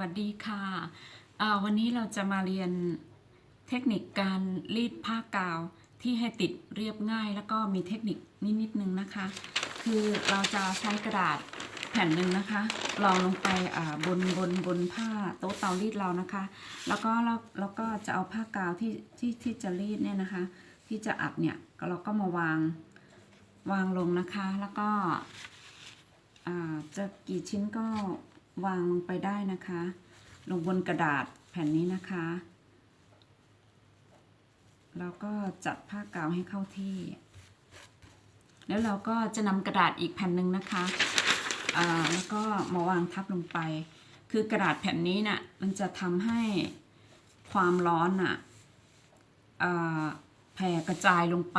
วัสดีค่ะ วันนี้เราจะมาเรียนเทคนิคการรีดผ้ากาวที่ให้ติดเรียบง่าย แล้วก็มีเทคนิคนิดๆนึงนะคะ คือเราจะใช้กระดาษแผ่นหนึ่งนะคะรองลงไปบนบนบนผ้าโต๊ะเตารีดเรานะคะ แล้วก็เราแล้วก็จะเอาผ้ากาวที่ที่ที่จะรีดเนี่ยนะคะ ที่จะอัดเนี่ยเราก็มาวางวางลงนะคะ แล้วก็จะกี่ชิ้นก็ วางลงไปได้นะคะ ลงบนกระดาษแผ่นนี้นะคะแล้วก็จัดผ้ากาวให้เข้าที่ แล้วเราก็จะนำกระดาษอีกแผ่นหนึ่งนะคะแล้วก็มาวางทับลงไป คือกระดาษแผ่นนี้น่ะมันจะทำให้ความร้อนน่ะอ่าแผ่กระจายลงไป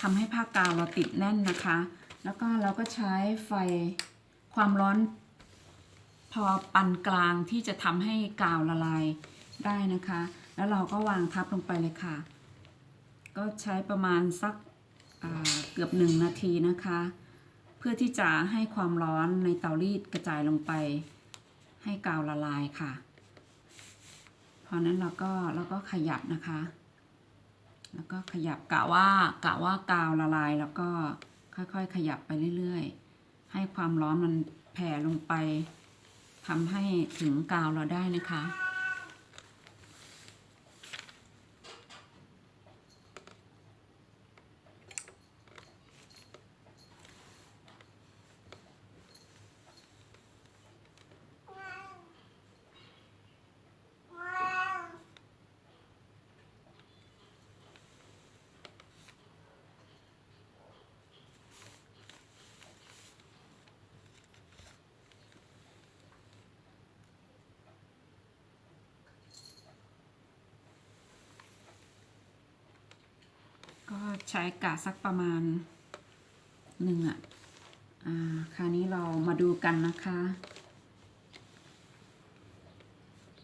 ทำให้ผ้ากาวเราติดแน่นนะคะ แล้วก็เราก็ใช้ไฟความร้อน พอปานกลางที่จะทำให้กาวละลายได้นะคะ แล้วเราก็วางทับลงไปเลยค่ะ ก็ใช้ประมาณสักเกือบหนึ่งนาทีนะคะ เพื่อที่จะให้ความร้อนในเตารีดกระจายลงไป ให้กาวละลายค่ะ พอนั้นเราก็เราก็ขยับนะคะ แล้วก็ขยับกะว่ากะว่ากาวละลายแล้วก็ค่อยๆ ขยับไปเรื่อยๆ ให้ความร้อนมันแผ่ลงไป ทำให้ถึงกาวเราได้นะคะ ใช้กะสักประมาณหนึ่งอะอ่าคราวนี้เรามาดูกันนะคะ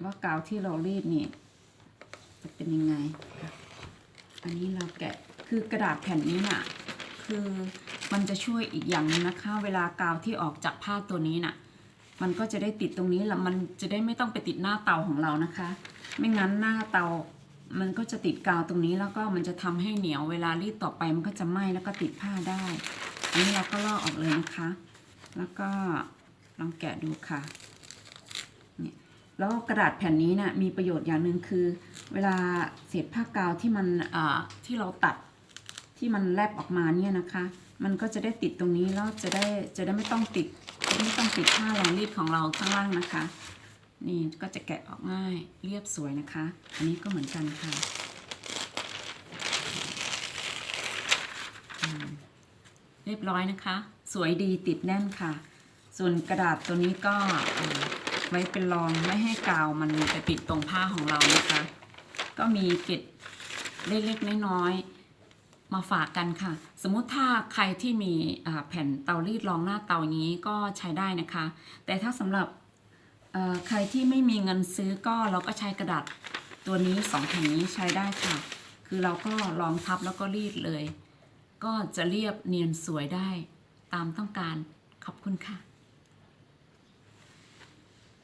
ว่ากาวที่เรารีดนี่จะเป็นยังไง อันนี้เราแกะคือกระดาษแผ่นนี้น่ะ คือมันจะช่วยอีกอย่างนึงนะคะ เวลากาวที่ออกจากผ้าตัวนี้น่ะ มันก็จะได้ติดตรงนี้แล้วมันจะได้ไม่ต้องไปติดหน้าเตาของเรานะคะ ไม่งั้นหน้าเตา มันก็จะติดกาวตรงนี้แล้วก็มันจะทำให้เหนียวเวลารีดต่อไปมันก็จะไหม้แล้วก็ติดผ้าได้ อันนี้เราก็ลอกออกเลยนะคะ แล้วก็ลองแกะดูค่ะเนี่ยแล้วกระดาษแผ่นนี้นะ่ะมีประโยชน์อย่างหนึ่งคือ เวลาเศษผ้ากาวที่มันที่เราตัดที่มันแลบออกมาเนี่ยนะคะ มันก็จะได้ติดตรงนี้แล้วจะได้จะได้ไม่ต้องติดไม่ต้องติดผ้ารองรีดของเราข้างล่างนะคะ นี่ก็จะแกะออกง่ายเรียบสวยนะคะ อันนี้ก็เหมือนกันค่ะเรียบร้อยนะคะ สวยดีติดแน่นค่ะ ส่วนกระดาษตัวนี้ก็ไว้เป็นรองไม่ให้กาวมันไปติดตรงผ้าของเรานะคะ ก็มีเกร็ดเล็กๆน้อยๆมาฝากกันค่ะ สมมุติถ้าใครที่มีแผ่นเตารีดรองหน้าเตานี้ก็ใช้ได้นะคะ แต่ถ้าสำหรับ ใครที่ไม่มีเงินซื้อก็เราก็ใช้กระดาษตัวนี้สองแผ่นนี้ใช้ได้ค่ะ คือเราก็ลองทับแล้วก็รีดเลย ก็จะเรียบเนียนสวยได้ตามต้องการขอบคุณค่ะ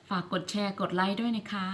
ฝากกดแชร์กดไลค์ด้วยนะคะ